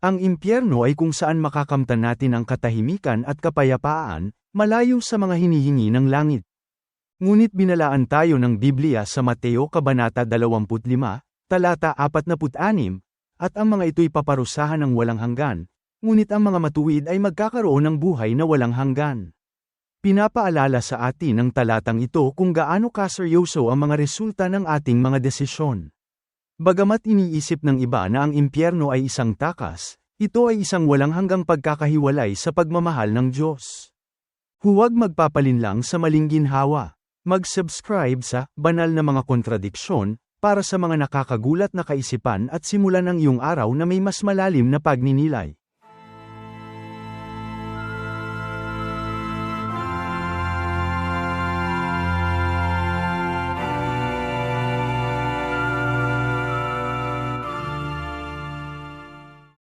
Ang impyerno ay kung saan makakamtan natin ang katahimikan at kapayapaan, malayo sa mga hinihingi ng langit. Ngunit binalaan tayo ng Biblia sa Mateo Kabanata 25, talata 46, at ang mga ito'y paparusahan ng walang hanggan, ngunit ang mga matuwid ay magkakaroon ng buhay na walang hanggan. Pinapaalala sa atin ng talatang ito kung gaano kaseryoso ang mga resulta ng ating mga desisyon. Bagamat iniisip ng iba na ang impyerno ay isang takas, ito ay isang walang hanggang pagkakahiwalay sa pagmamahal ng Diyos. Huwag magpapalinlang sa maling ginhawa. Mag-subscribe sa Banal na Mga Kontradiksyon para sa mga nakakagulat na kaisipan at simulan ang iyong araw na may mas malalim na pagninilay.